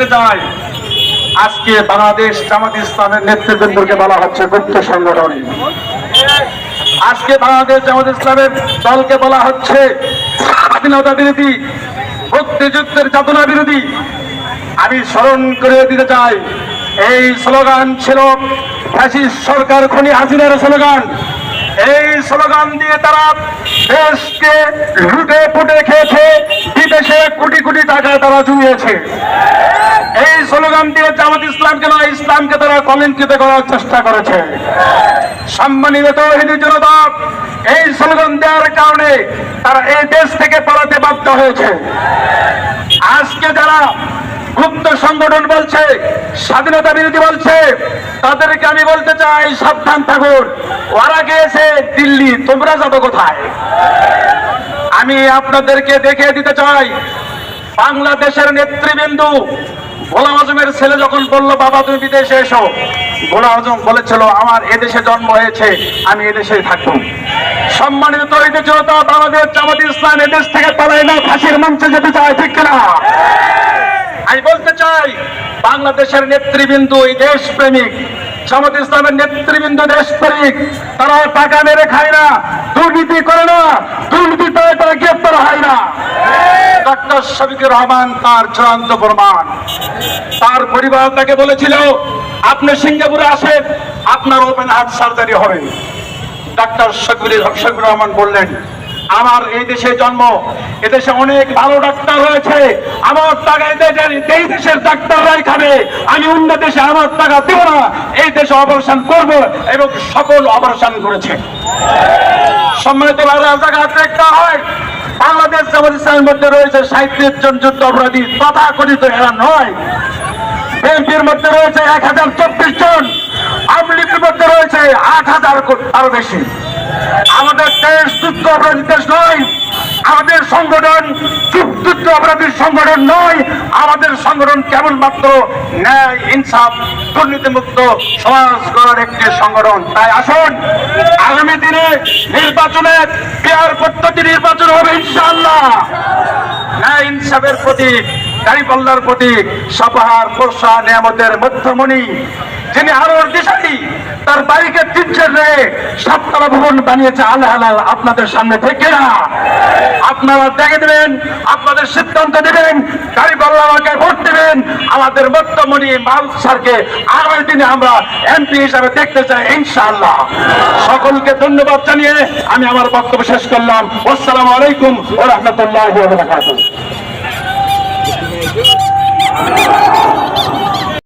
দিতে চাই, আজকে বাংলাদেশ জামাত ইসলামের নেতৃবৃন্দকে বলা হচ্ছে গুপ্ত সংগঠন। আজকে বাংলাদেশ জামাত ইসলামের দলকে বলা হচ্ছে স্বাধীনতা বিরোধী, মুক্তিযুদ্ধের চেতনা বিরোধী। আমি স্মরণ করে দিতে চাই, এই স্লোগান ছিল ফ্যাসিস্ট সরকার খনি হাসিনার স্লোগান। এই স্লোগান দিয়ে তারা দেশকে লুটে পুটে খেয়েছে, বিদেশে কোটি কোটি টাকা তারা জুড়িয়েছে। স্লোগান দিয়ে জামাত ইসলামকে নয়, ইসলামকে তারা কলঙ্কিত করার চেষ্টা করেছে। সম্মানিত তৌহিদি জনতা এই স্লোগান দেওয়ার কারণে তারা এই দেশ থেকে পালাতে বাধ্য হয়েছে। আজকে যারা গুপ্ত সংগঠন বলছে, স্বাধীনতা বিরোধী বলছে, তাদেরকে আমি বলতে চাই, সাবধান থাকুন। ওরা গিয়েছে দিল্লি, তোমরা যাবে কোথায়? আমি আপনাদেরকে দেখে দিতে চাই, বাংলাদেশের নেতৃবৃন্দু গোলাম আজমের ছেলে যখন বলল, বাবা, তুমি বিদেশে এসো। গোলাম আজম বলেছিল, আমার এদেশে জন্ম হয়েছে, আমি এদেশেই থাকব। সম্মানিত তরিতে জনতা বাংলাদেশ জামাত ইসলাম এদেশ থেকে পালায় না, ফাঁসির মঞ্চে যেতে চায়, ঠিক কিনা? আমি বলতে চাই, বাংলাদেশের নেতৃবৃন্দ এই দেশ প্রেমিক জামাত ইসলামের নেতৃবৃন্দ দেশ প্রেমিক তারা টাকা মেরে খায় না, দুর্নীতি করে না, দুর্নীতি করে তারা গ্রেপ্তার হয় না শফিকুর রহমান, তার চূড়ান্ত প্রমাণ। তার পরিবার তাকে বলেছিল, আপনি সিঙ্গাপুরে আসেন, আপনার ওপেন হার্ট সার্জারি হবে। ডাক্তার রহমান বললেন, আমার এই দেশে জন্ম, এদেশে অনেক ভালো ডাক্তার রয়েছে। আমার টাকা এই দেশের ডাক্তাররাই খাবে আমি অন্য দেশে আমার টাকা দেব না। এই দেশে অপারেশন করব এবং সকল অপারেশন করেছে। সম্মানিত হয়। বাংলাদেশ জামাত ইসলামের মধ্যে রয়েছে সাঁত্রিশ জন যুদ্ধ অপরাধী তথা কথিত এরা নয়। বিএনপির মধ্যে রয়েছে এক হাজার চব্বিশ জন, আওয়ামী লীগের মধ্যে রয়েছে আট হাজার আরও বেশি। আমাদের দেশ যুদ্ধ অপরাধী দেশ নয়, আমাদের সংগঠন যুদ্ধ অপরাধীর সংগঠন নয়, আমাদের সংগঠন কেবলমাত্র ন্যায়, ইনসাফ, দুর্নীতিমুক্ত সমাজ গড়ার একটি সংগঠন। তাই আসুন, আগামী দিনে নির্বাচনে হবে প্রতীক দাঁড়িপাল্লার প্রতীক সপাহার ফোরসা নিয়ামতের মধ্যমণি যিনি আলোর দিশারি তার বাড়িকে রে সাততলা ভবন বানিয়েছে আল্লাহ হালাল আপনাদের সামনে থেকে না আপনারা দেখে দেবেন, আপনাদের সিদ্ধান্ত দেবেন দাঁড়িপাল্লা আমাকে ভোট দেবেন, আমাদের মধ্যমণি মারুফ স্যারকে আগামী দিনে আমরা এমপি হিসাবে দেখতে চাই, ইনশাআল্লাহ। সকলকে ধন্যবাদ জানিয়ে আমি আমার বক্তব্য শেষ করলাম। আসসালামু আলাইকুম ও রহমতুল্লাহ